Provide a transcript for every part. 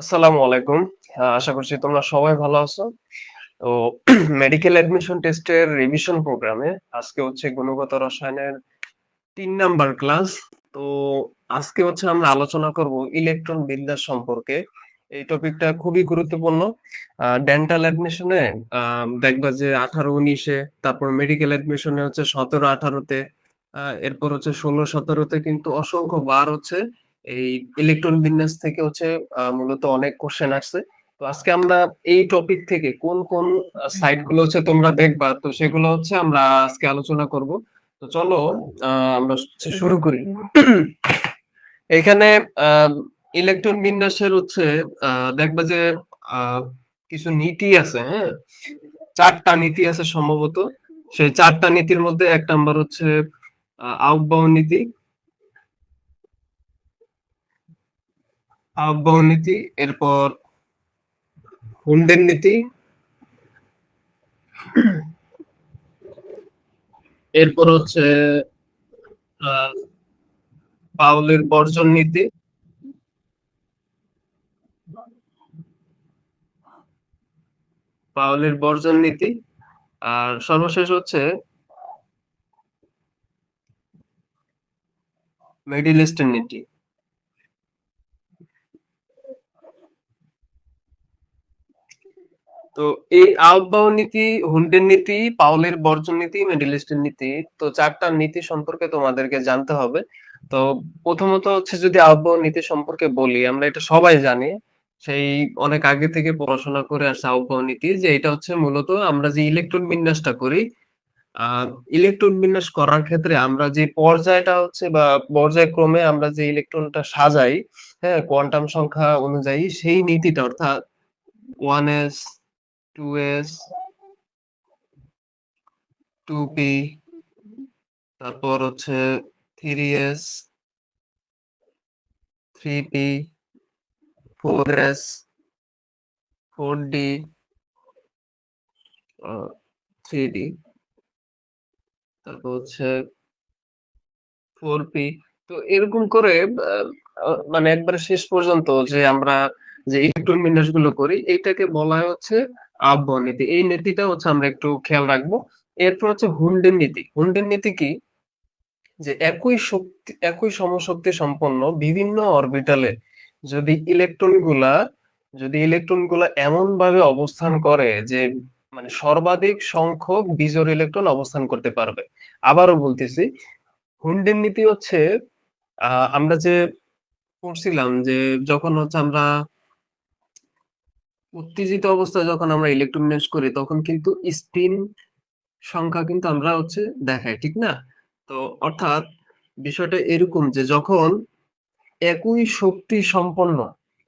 আসসালামু আলাইকুম। আশা করছি তোমরা সবাই ভালো আছো। তো মেডিকেল অ্যাডমিশন টেস্টের রিভিশন প্রোগ্রামে আজকে হচ্ছে গুণগত রসায়নের ৩ নাম্বার ক্লাস। তো আজকে হচ্ছে আমরা আলোচনা করব ইলেকট্রন বিন্যাস সম্পর্কে। এই টপিকটা খুবই গুরুত্বপূর্ণ। ডেন্টাল অ্যাডমিশনে দেখবা যে আঠারো উনিশে, তারপর মেডিকেল অ্যাডমিশনে হচ্ছে ১৭-১৮ তে এরপর হচ্ছে ষোলো সতেরোতে কিন্তু অসংখ্য বার হচ্ছে এই ইলেকট্রন বিন্যাস থেকে হচ্ছে মূলত অনেক কোশ্চেন আসছে। তো আজকে আমরা এই টপিক থেকে কোন, কোন সাইটগুলো হচ্ছে তোমরা দেখবা তো সেগুলো হচ্ছে আমরা আজকে আলোচনা করব। তো চলো আমরা শুরু করি। এখানে ইলেকট্রন বিন্যাসের হচ্ছে দেখবা যে কিছু নীতি আছে, হ্যাঁ? চারটা নীতি আছে সম্ভবত। সেই চারটা নীতির মধ্যে ১ নাম্বার হচ্ছে আ আউটবাউ নীতি। আউটবাউ নীতি, এরপর হুন্ডের নীতি। এরপর হচ্ছে পাউলির বর্জন নীতি। পাউলির বর্জন নীতি। আর সর্বশেষ হচ্ছে মেডিলিস্টের নীতি। তো এই আউটবাউ নীতি, হুন্ডের নীতি, পাউলের বর্জন নীতি, মেডিলিস্টের নীতি তো চারটা নীতি সম্পর্কে তোমাদেরকে জানতে হবে। তো প্রথমত হচ্ছে যদি আউটবাউ নীতি সম্পর্কে বলি, আমরা এটা সবাই জানি। সেই অনেক আগে থেকে পড়াশোনা করে আসছে আউটবাউ নীতি যে এটা হচ্ছে মূলত আমরা যে ইলেকট্রন বিন্যাসটা করি, ইলেকট্রন বিন্যাস করার ক্ষেত্রে আমরা যে পর্যায়টা হচ্ছে বা পর্যায়ক্রমে আমরা যে ইলেকট্রনটা সাজাই, হ্যাঁ? কোয়ান্টাম সংখ্যা অনুযায়ী সেই নীতিটা অর্থাৎ 1s, 2s 2p তারপর হচ্ছে 3s 3p 4s 4d আ 3d তারপর হচ্ছে 4p তো এরকম করে মানে একবারে শেষ পর্যন্ত যে আমরা যে ইলেকট্রন বিন্যাসগুলো করি এইটাকে বলা হচ্ছে আউটবাউ নীতি। এই নীতিটা হচ্ছে আমরা একটু খেয়াল রাখব। এরপর হচ্ছে হুন্ডের নীতি। হুন্ডের নীতি কি? যে একই শক্তি একই সমশক্তি সম্পন্ন বিভিন্ন অরবিটালে যদি ইলেকট্রনগুলা যদি ইলেকট্রনগুলা এমনভাবে অবস্থান করে যে মানে সর্বাধিক সংখ্যক বিজোড় ইলেকট্রন অবস্থান করতে পারবে। আবারও বলতেছি, হুন্ডের নীতি হচ্ছে আমরা যে পড়ছিলাম যে যখন হচ্ছে আমরা উত্তেজিত অবস্থায় যখন আমরা ইলেকট্রন বিন্যাস করি তখন কিন্তু স্পিন সংখ্যা কিন্তু আমরা হচ্ছে দেখাই, ঠিক না? তো অর্থাৎ বিষয়টা এরকম যে যখন একই শক্তি সম্পন্ন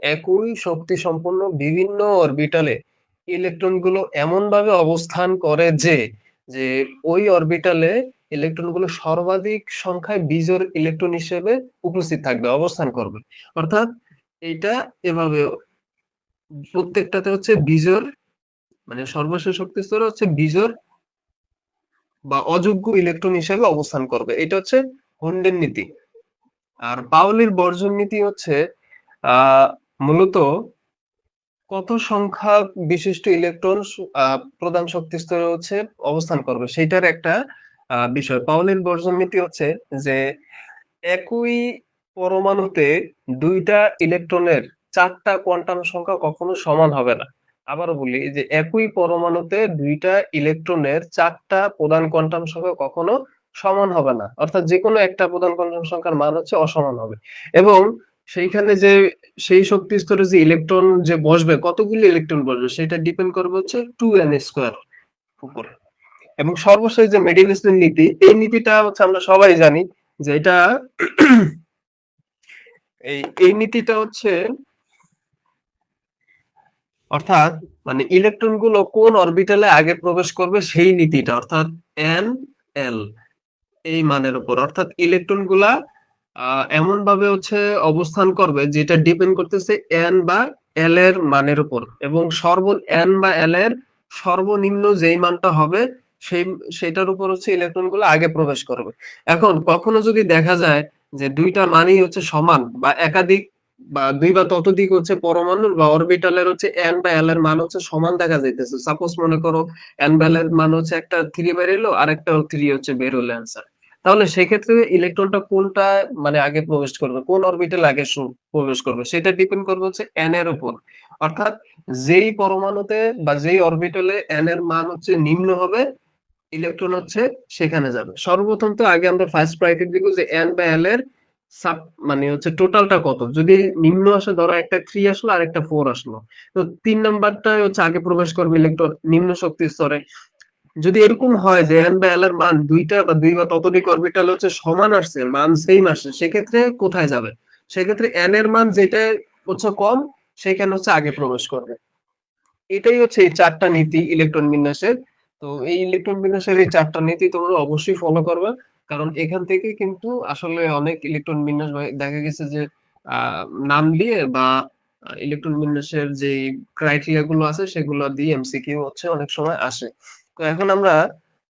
একই শক্তি সম্পন্ন বিভিন্ন অরবিটালে ইলেকট্রনগুলো এমনভাবে অবস্থান করে যে, যে ওই অরবিটালে ইলেকট্রনগুলো সর্বাধিক সংখ্যায় বিজোড় ইলেকট্রন হিসেবে উপস্থিত থাকবে, অবস্থান করবে। অর্থাৎ এটা এভাবে প্রত্যেকটাতে হচ্ছে বিজোড় মানে সর্বশেষ শক্তি স্তরে হচ্ছে বিজোড় বা অযোগ্য ইলেকট্রন হিসেবে অবস্থান করবে। এটা হচ্ছে হুন্ডের নীতি। আর পাওলির বর্জন নীতি হচ্ছে মূলত কত সংখ্যা বিশিষ্ট ইলেকট্রন প্রধান শক্তি স্তরে হচ্ছে অবস্থান করবে সেটার একটা বিষয়। পাওলির বর্জন নীতি হচ্ছে যে, একই পরমাণুতে দুইটা ইলেকট্রনের ৪ টা কোয়ান্টাম সংখ্যা কখনো সমান হবে না। আবারও বলি যে একই পরমাণুতে দুইটা ইলেকট্রনের চারটা প্রধান কোয়ান্টাম সংখ্যা কখনো সমান হবে না। অর্থাৎ যেকোনো একটা প্রধান কোয়ান্টাম সংখ্যার মান হচ্ছে অসমান হবে। এবং সেইখানে যে সেই শক্তি স্তরে যে ইলেকট্রন যে বসবে কতগুলি ইলেকট্রন বসবে সেটা ডিপেন্ড করবে হচ্ছে 2n² উপরে। এবং সর্বশেষ যে মেডিলিস্টের নীতি, এই নীতিটা হচ্ছে আমরা সবাই জানি যে এটা এই, এই নীতিটা হচ্ছে অর্থাৎ মানে ইলেকট্রনগুলো কোন অরবিটালে আগে প্রবেশ করবে সেই নীতিটা, অর্থাৎ এন এল এই মানের উপর। অর্থাৎ ইলেকট্রনগুলা, আ, এমনভাবে হচ্ছে অবস্থান করবে যেটা ডিপেন্ড করতেছে এন বা এল এর মানের উপর। এবং সর্ব এন বা এল এর সর্বনিম্ন যেই মানটা হবে, সেই, সেটার উপর হচ্ছে ইলেকট্রনগুলো আগে প্রবেশ করবে। এখন কখনো যদি দেখা যায় যে দুইটা মানই হচ্ছে সমান বা একাধিক বা দুই বা ততোধিক হচ্ছে পরমাণুর বা অরবিটালের হচ্ছে এন বা l এর মান হচ্ছে সমান দেখা যাইতেছে। সাপোজ মনে করো এন বা l এর মান হচ্ছে একটা থ্রি বের এলো আর একটা থ্রি হচ্ছে বের হলো অ্যান্সার তাহলে সেক্ষেত্রে ইলেকট্রনটা কোনটা মানে আগে প্রবেশ করবে, কোন অরবিটাল আগে প্রবেশ করবে, সেটা ডিপেন্ড করবে হচ্ছে এন এর উপর। অর্থাৎ যেই পরমাণুতে বা যেই অরবিটালে এন এর মান হচ্ছে নিম্ন হবে ইলেকট্রন হচ্ছে সেখানে যাবে। সর্বপ্রথম তো আগে আমরা ফার্স্ট প্রায়োরিটি দিব যে এন বা l এর সাব মানে হচ্ছে টোটালটা কত? যদি নিম্ন আসে, ধরো একটা থ্রি আসলো আর একটা ফোর আসলো। তো তিন নাম্বারটা হচ্ছে আগে প্রবেশ করবে ইলেকট্রন নিম্ন শক্তি স্তরে। যদি এরকম হয় যে n বা l এর মান দুইটা বা দুই বা ততোধিক অরবিটাল হচ্ছে সমান আসছে, মান সেম আসছে, সেক্ষেত্রে কোথায় যাবে? সেক্ষেত্রে n এর মান যেটা হচ্ছে কম, সেখানে হচ্ছে আগে প্রবেশ করবে। এটাই হচ্ছে এই চারটা নীতি ইলেকট্রন বিন্যাসের। তো এই ইলেকট্রন বিন্যাসের এই চারটা নীতি তোমরা অবশ্যই ফলো করবে। কারণ এখান থেকে কিন্তু আসলে অনেক ইলেকট্রন বিন্যাস দেখা গেছে যে নাম দিয়ে বা ইলেকট্রন বিন্যাসের যে ক্রাইটেরিয়া গুলো আছে সেগুলো দিয়ে এমসিকিউ হচ্ছে অনেক সময় আসে। তো এখন আমরা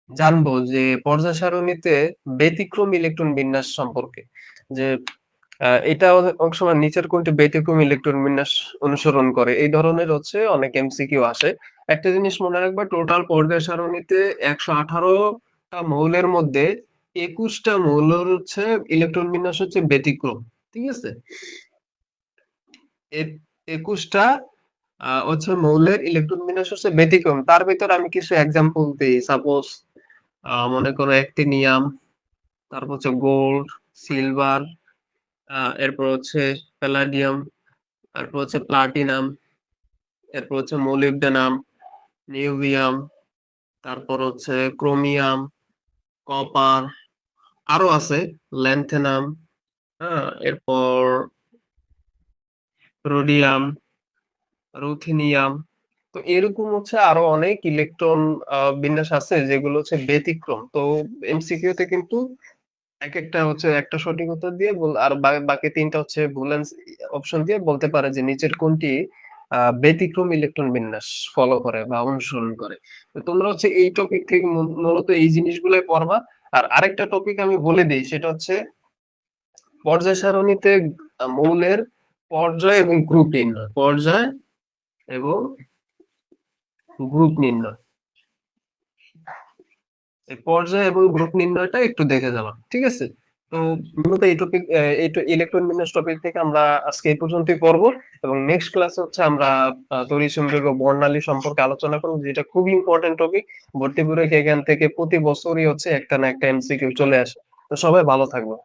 জানব যে পর্যায় সারণীতে ব্যতিক্রম ইলেকট্রন বিন্যাস সম্পর্কে, যে এটা অনেক সময় নিচের কোনটি ব্যতিক্রম ইলেকট্রন বিন্যাস অনুসরণ করে, এই ধরনের হচ্ছে অনেক এমসিকিউ আসে। একটা জিনিস মনে রাখবা টোটাল পর্যায় সারণীতে একশো আঠারোটা মৌলের মধ্যে একুশটা মৌলের হচ্ছে ইলেকট্রন বিন্যাস হচ্ছে ব্যতিক্রম, ঠিক আছে? একুশটা হচ্ছে মৌলের ইলেকট্রন বিন্যাস হচ্ছে ব্যতিক্রম। তার ভিতর আমি কিছু এক্সাম্পল দিই। সাপোজ মনে করো অ্যাক্টিনিয়াম তারপর হচ্ছে গোল্ড সিলভার এরপর হচ্ছে প্যালাডিয়াম তারপর হচ্ছে প্লাটিনাম এরপর হচ্ছে মোলিবডেনাম নিউবিয়াম তারপর হচ্ছে ক্রোমিয়াম কপার, আরও আছে, ল্যান্থেনাম হ্যাঁ এরপর রোডিয়াম রুথিনিয়াম তো এরকম হচ্ছে আরও অনেক ইলেকট্রন বিন্যাস আছে যেগুলো হচ্ছে ব্যতিক্রম। তো এমসিকিউ তে কিন্তু এক একটা হচ্ছে একটা সঠিক উত্তর দিয়ে আর বাকি তিনটা হচ্ছে ভুল অপশন দিয়ে বলতে পারে যে নিচের কোনটি ব্যতিক্রম ইলেকট্রন বিন্যাস ফলো করে বা অনুসরণ করে। তোমরা হচ্ছে এই টপিক থেকে মূলত এই জিনিসগুলোই পড়বা। আর আরেকটা টপিক আমি বলে দিই, সেটা হচ্ছে পর্যায় সারণীতে মৌলের পর্যায় এবং গ্রুপ নির্ণয়। পর্যায় এবং গ্রুপ নির্ণয়। পর্যায় এবং গ্রুপ নির্ণয়টা একটু দেখে যাবা, ঠিক আছে? মূলত এই টপিক এই ইলেকট্রন বিন্যাস টপিক থেকে আমরা আজকে এই পর্যন্তই পড়ব এবং নেক্সট ক্লাসে হচ্ছে আমরা আহ, সম্পর্ক বর্ণালী সম্পর্কে আলোচনা করব যেটা খুব ইম্পর্টেন্ট টপিক ভর্তি পরীক্ষা এখান থেকে প্রতি বছরই হচ্ছে একটা না একটা এমসিকিউ চলে আসে। তো সবাই ভালো থাকবে